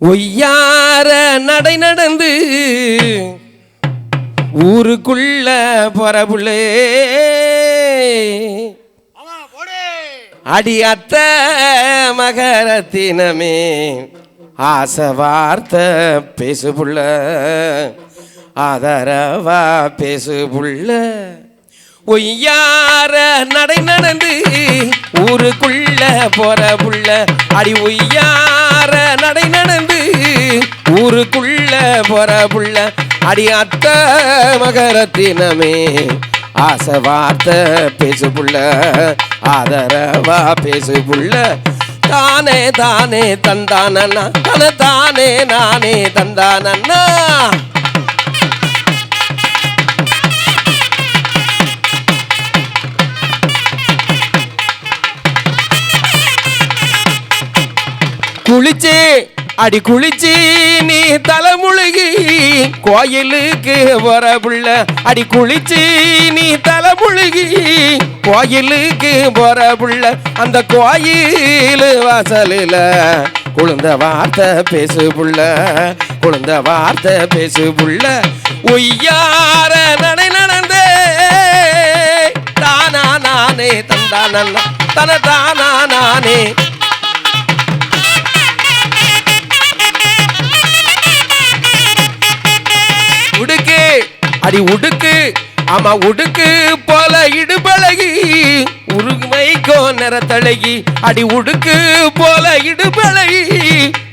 ஒய்யார நடை நடந்து ஊருக்குள்ள பொறபுள்ளே அடி அத்த மகரத்தினமே. ஆசை வார்த்தை பேசு புள்ள ஆதரவா பேசு புள்ள ஒய்யார நடை நடந்து ஊருக்குள்ள போற புள்ள அடி ஒய்யார ஊருக்குள்ள போற அடி அத்த மகரத்தினமே. ஆசை வார்த்தை பேசு புள்ள ஆதரவா பேசு புள்ள தானே தானே தந்தானண்ணா. தன தானே நானே தந்தானண்ணா. குளிச்சு அடி குளிச்சு தலைமுழுகி கோயிலுக்கு வர புள்ள அடி குளிச்சு நீ தலைமுழுகி கோயிலுக்கு போற புள்ள அந்த கோயில் வாசலில் குழந்த வார்த்தை பேசு புள்ள குழுந்த வார்த்தை பேசு புள்ள. ஒய்யார நடை நடந்தே தானா நானே தந்தான தன தானா நானே அடி உடுக்கு ஆமா உடுக்கு போல இடுபழகி உருகுமைக்கோ நிறத்தழகி அடி உடுக்கு போல இடுபழகி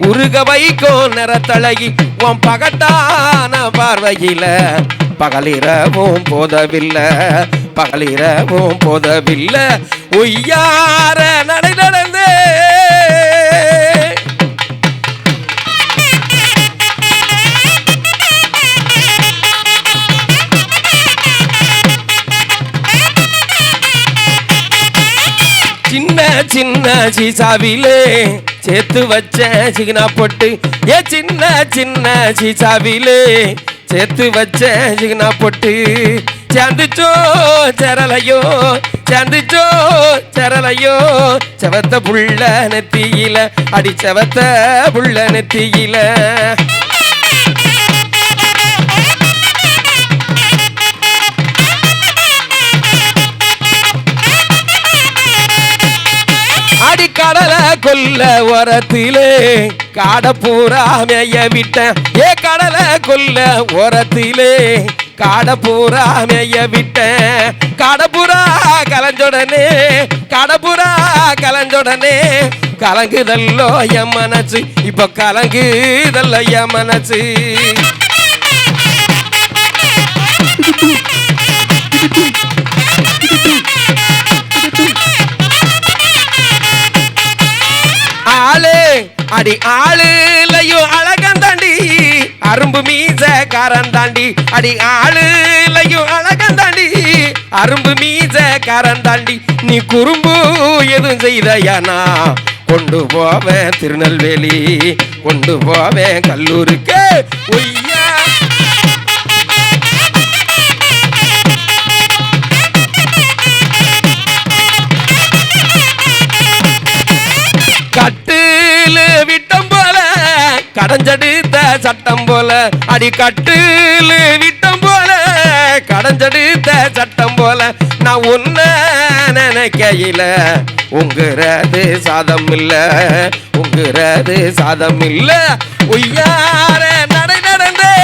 உருக வைக்கோ நிறத்தழகி உன் பகட்டான பார்வையில பகலிரவும் போதவில்லை பகலிரவும் போதவில்லை. ஒய்யார நட சின்ன சீசாவிலே சேர்த்து வச்ச சிகினா பொட்டு. ஏ சின்ன சின்ன சீசாவிலே சேர்த்து வச்ச சிகினா பொட்டு. சேர்ந்துச்சோ சரலையோ சேர்ந்துச்சோ சரலையோ செவத்த புள்ள நெத்தியில அடி செவத்த புள்ள நெத்தியில. கடல கொல்ல உரத்திலே காட பூரா மேய விட்டேன் ஏ கடல கொல்ல உரத்திலே காட பூரா மேய விட்டேன் காடபுரா கலஞ்சொடனே காடபுரா கலஞ்சொடனே கலங்குதல்லோ என் மனசு. இப்போ கலங்குதல்ல என் மனசு. அடி ஆளுலையும் அழகன் தாண்டி அரும்பு மீச காரன் தாண்டி. அடி ஆளுலையும் அழகன் தாண்டி அரும்பு மீச காரன் தாண்டி. நீ குறும்பு எதுவும் செய்தயானா கொண்டு போவேன் திருநெல்வேலி கொண்டு போவேன் கல்லூருக்கு. ஒய்யா! கடஞ்செடுத்த சட்டம் போல அடி விட்டம் போல கடஞ்செடுத்த சட்டம் போல நான் உன்ன நினைக்கையில உங்குறது சாதம் இல்ல உங்குறது சாதம் இல்ல உய்யார நடை நடந்தே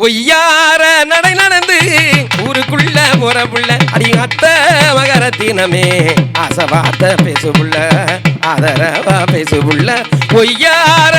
ஒய்யார நடை நடந்து ஊருக்குள்ள போற புள்ள அடி அத்த மகரத்தினமே ஆசவாத்த பேசுபுள்ள ஆதரவா பேசுபுள்ள ஒய்யார